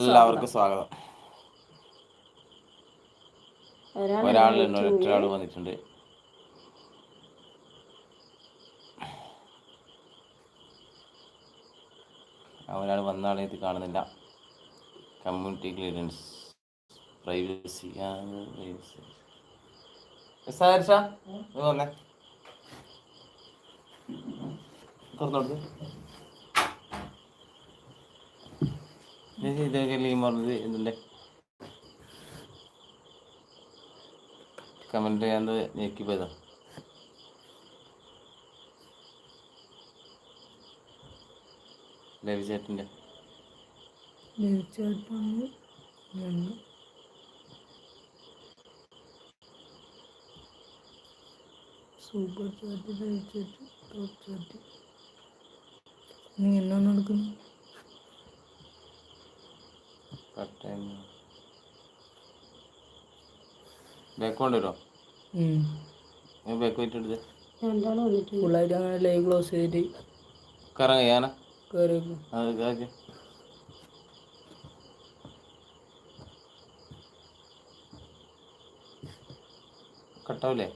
എല്ലാവർക്കും സ്വാഗതം. ഒരാൾ ഒരാൾ വന്നിട്ടുണ്ട്. ഒരാൾ വന്ന ആളെ ഇത് കാണുന്നില്ല. കമ്മ്യൂണിറ്റി ക്ലിയറൻസ് പ്രൈവസി വന്നേ. തുറന്നോട്ട് ഈ പറഞ്ഞത് ഇതിന്റെ ഞാൻ ഞെക്കി പോയതാ. ലവി സൂപ്പർ ചാറ്റ് ലഭിച്ചിട്ട് ടോപ്പ് ചാറ്റ്. നീ എന്നാണ് നടക്കുന്നത്? കട്ടൻ ബാക്ക് കൊണ്ടുവരോ ഞാൻ ബാക്ക് പോയിട്ട് ഫുള്ളായിട്ട് അങ്ങനെ ലൈവ് ക്ലോസ് ചെയ്തിട്ട്. കറങ്ങ ഞാനാ കയറിയേക്കും അത് കട്ടാവില്ലേ